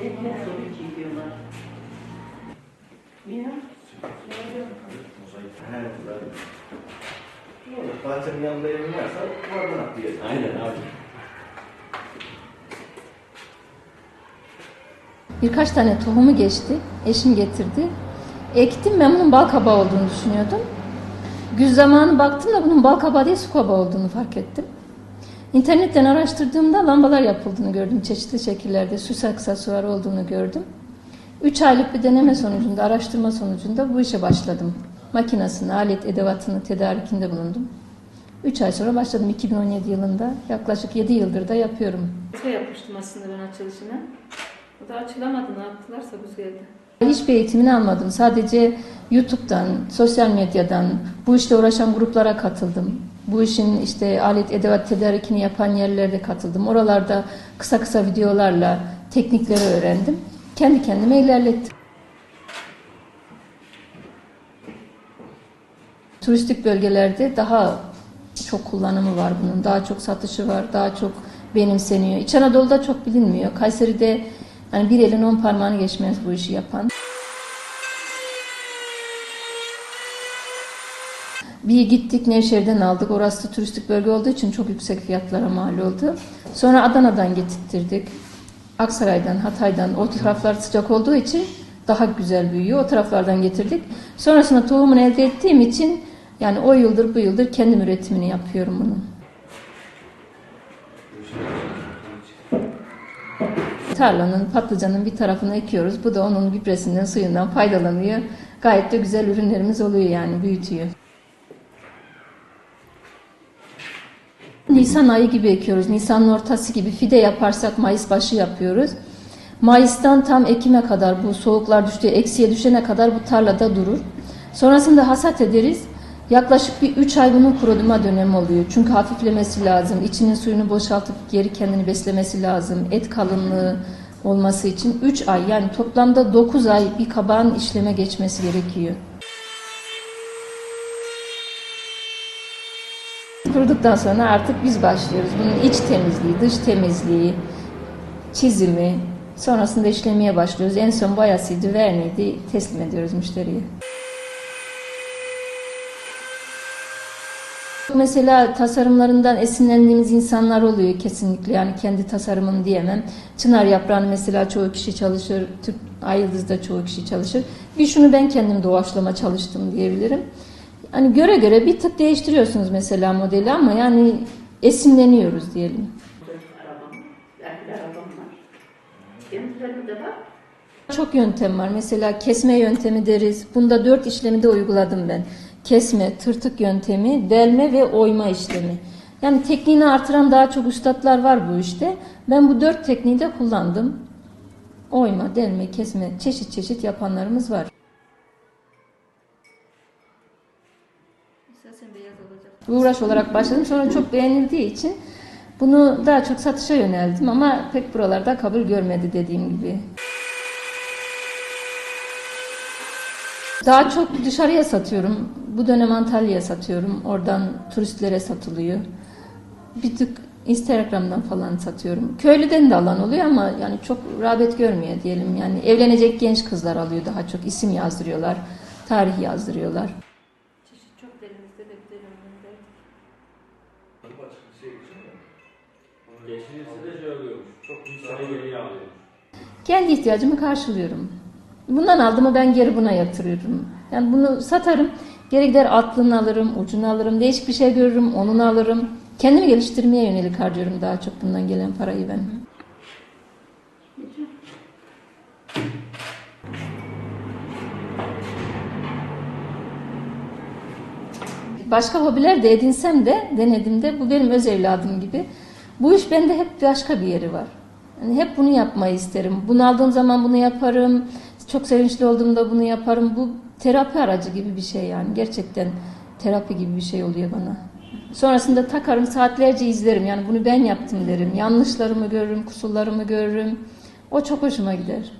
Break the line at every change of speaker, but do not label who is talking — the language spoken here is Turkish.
Evine yanında evin varsa oradan at.
Aynen abi.
Birkaç tane tohumu geçti. Eşim getirdi. Ektim ben bunun bal kabağı olduğunu düşünüyordum. Güz zamanı baktım da bunun bal kabağı değil su kabağı olduğunu fark ettim. İnternetten araştırdığımda lambalar yapıldığını gördüm. Çeşitli şekillerde süs aksesuarı olduğunu gördüm. 3 aylık bir deneme sonucunda, araştırma sonucunda bu işe başladım. Makinasını, alet edevatını tedarikinde bulundum. 3 ay sonra başladım 2017 yılında. Yaklaşık 7 yıldır da yapıyorum.
Şey yapmıştım aslında ben açılışına. O da açılamadı. Ne yaptılarsa bu geldi.
Hiçbir eğitimini almadım. Sadece YouTube'dan, sosyal medyadan bu işle uğraşan gruplara katıldım. Bu işin işte alet edevat tedarikini yapan yerlerde katıldım. Oralarda kısa kısa videolarla teknikleri öğrendim. Kendi kendime ilerlettim. Turistik bölgelerde daha çok kullanımı var bunun. Daha çok satışı var, daha çok benimseniyor. İç Anadolu'da çok bilinmiyor. Kayseri'de hani bir elin on parmağını geçmez bu işi yapan. Bir gittik Nevşehir'den aldık. Orası da turistik bölge olduğu için çok yüksek fiyatlara mal oldu. Sonra Adana'dan getirttirdik. Aksaray'dan, Hatay'dan o taraflar sıcak olduğu için daha güzel büyüyor. O taraflardan getirdik. Sonrasında tohumunu elde ettiğim için yani o yıldır bu yıldır kendim üretimini yapıyorum bunun. Tarlanın, patlıcanın bir tarafını ekiyoruz. Bu da onun gübresinden, suyundan faydalanıyor. Gayet de güzel ürünlerimiz oluyor yani büyütüyor. Nisan ayı gibi ekiyoruz. Nisan'ın ortası gibi fide yaparsak Mayıs başı yapıyoruz. Mayıs'tan tam Ekim'e kadar bu soğuklar düştüğü eksiye düşene kadar bu tarlada durur. Sonrasında hasat ederiz. Yaklaşık bir 3 ay bunun kurutma dönemi oluyor. Çünkü hafiflemesi lazım. İçinin suyunu boşaltıp geri kendini beslemesi lazım. Et kalınlığı olması için 3 ay yani toplamda 9 ay bir kabağın işleme geçmesi gerekiyor. Kuruduktan sonra artık biz başlıyoruz. Bunun iç temizliği, dış temizliği, çizimi, sonrasında işlemeye başlıyoruz. En son boyasıydı, verniydi teslim ediyoruz müşteriye. Mesela tasarımlarından esinlendiğimiz insanlar oluyor kesinlikle. Yani kendi tasarımım diyemem. Çınar yaprağını mesela çoğu kişi çalışır. Türk Ayıldız'da çoğu kişi çalışır. Bir şunu ben kendim doğaçlama çalıştım diyebilirim. Hani göre göre bir tık değiştiriyorsunuz mesela modeli ama yani esinleniyoruz diyelim. Çok yöntem var. Mesela kesme yöntemi deriz. Bunda dört işlemi de uyguladım ben. Kesme, tırtık yöntemi, delme ve oyma işlemi. Yani tekniğini artıran daha çok üstadlar var bu işte. Ben bu dört tekniği de kullandım. Oyma, delme, kesme, çeşit çeşit yapanlarımız var. Bir uğraş olarak başladım. Sonra çok beğenildiği için bunu daha çok satışa yöneldim ama pek buralarda kabul görmedi dediğim gibi. Daha çok dışarıya satıyorum. Bu dönem Antalya'ya satıyorum. Oradan turistlere satılıyor. Bir tık Instagram'dan falan satıyorum. Köylüden de alan oluyor ama yani çok rağbet görmüyor diyelim. Yani evlenecek genç kızlar alıyor daha çok. isim yazdırıyorlar. Tarih yazdırıyorlar.
Çeşit çok elimizde de bir de önümüzdeydik.
Geçirirse de şey oluyormuş. Çok sene geriye alıyormuş.
Kendi ihtiyacımı karşılıyorum. Bundan aldığımı ben geri buna yatırıyorum. Yani bunu satarım, geri gider atlını alırım, ucunu alırım, değişik bir şey görürüm, onunu alırım. Kendimi geliştirmeye yönelik harcıyorum daha çok bundan gelen parayı ben. Başka hobiler de edinsem de denedim de bu benim öz evladım gibi. Bu iş bende hep başka bir yeri var. Yani hep bunu yapmayı isterim. Bunu aldığım zaman bunu yaparım. Çok sevinçli olduğumda bunu yaparım. Bu terapi aracı gibi bir şey yani. Gerçekten terapi gibi bir şey oluyor bana. Sonrasında takarım saatlerce izlerim. Yani bunu ben yaptım derim. Yanlışlarımı görürüm, kusurlarımı görürüm. O çok hoşuma gider.